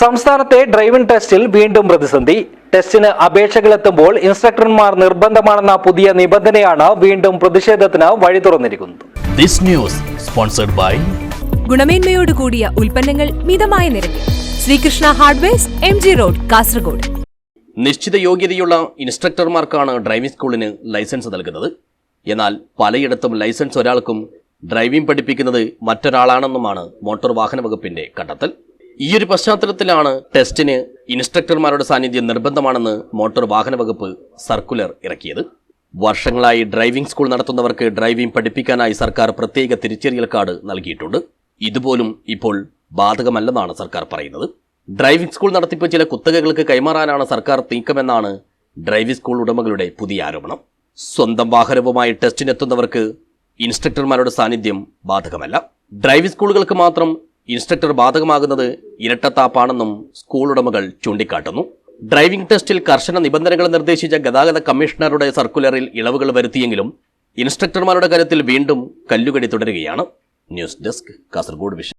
സംസ്ഥാനത്തെ ഡ്രൈവിംഗ് ടെസ്റ്റിൽ വീണ്ടും പ്രതിസന്ധി. ടെസ്റ്റിന് അപേക്ഷകൾ എത്തുമ്പോൾ ഇൻസ്ട്രക്ടർമാർ നിർബന്ധമാണെന്ന പുതിയ നിബന്ധനയാണ് വീണ്ടും പ്രതിഷേധത്തിന് വഴി തുറന്നിരിക്കുന്നത്. ദിസ് ന്യൂസ് സ്പോൺസർഡ് ബൈ ഗുണമേന്മയോട് കൂടിയ ഉൽപ്പന്നങ്ങൾ മിതമായ നിരക്കിൽ. Sreekrishna hardware M G road Kasaragod. നിശ്ചിത യോഗ്യതയുള്ള ഇൻസ്ട്രക്ടർമാർക്കാണ് ഡ്രൈവിംഗ് സ്കൂളിന് ലൈസൻസ് നൽകുന്നത്. എന്നാൽ പലയിടത്തും ലൈസൻസ് ഒരാൾക്കും ഡ്രൈവിംഗ് പഠിപ്പിക്കുന്നത് മറ്റൊരാളാണെന്നുമാണ് മോട്ടോർ വാഹന വകുപ്പിന്റെ കണ്ടെത്തൽ. ഈയൊരു പശ്ചാത്തലത്തിലാണ് ടെസ്റ്റിന് ഇൻസ്ട്രക്ടർമാരുടെ സാന്നിധ്യം നിർബന്ധമാണെന്ന് മോട്ടോർ വാഹന വകുപ്പ് സർക്കുലർ ഇറക്കിയത്. വർഷങ്ങളായി ഡ്രൈവിംഗ് സ്കൂൾ നടത്തുന്നവർക്ക് ഡ്രൈവിംഗ് പഠിപ്പിക്കാനായി സർക്കാർ പ്രത്യേക തിരിച്ചറിയൽ കാർഡ് നൽകിയിട്ടുണ്ട്. ഇതുപോലും ഇപ്പോൾ ബാധകമല്ലെന്നാണ് സർക്കാർ പറയുന്നത്. ഡ്രൈവിംഗ് സ്കൂൾ നടത്തിപ്പ് ചില കുത്തകകൾക്ക് കൈമാറാനാണ് സർക്കാർ നീക്കമെന്നാണ് ഡ്രൈവിംഗ് സ്കൂൾ ഉടമകളുടെ പുതിയ ആരോപണം. സ്വന്തം വാഹനവുമായി ടെസ്റ്റിനെത്തുന്നവർക്ക് ഇൻസ്ട്രക്ടർമാരുടെ സാന്നിധ്യം ബാധകമല്ല. ഡ്രൈവിംഗ് സ്കൂളുകൾക്ക് മാത്രം ഇൻസ്ട്രക്ടർ ബാധകമാകുന്നത് ഇരട്ടത്താപ്പാണെന്നും സ്കൂൾ ഉടമകൾ ചൂണ്ടിക്കാട്ടുന്നു. ഡ്രൈവിംഗ് ടെസ്റ്റിൽ കർശന നിബന്ധനകൾ നിർദ്ദേശിച്ച ഗതാഗത കമ്മീഷണറുടെ സർക്കുലറിൽ ഇളവുകൾ വരുത്തിയെങ്കിലും ഇൻസ്ട്രക്ടർമാരുടെ കാര്യത്തിൽ വീണ്ടും കല്ലുകടി തുടരുകയാണ്. News desk Kasaragod vision.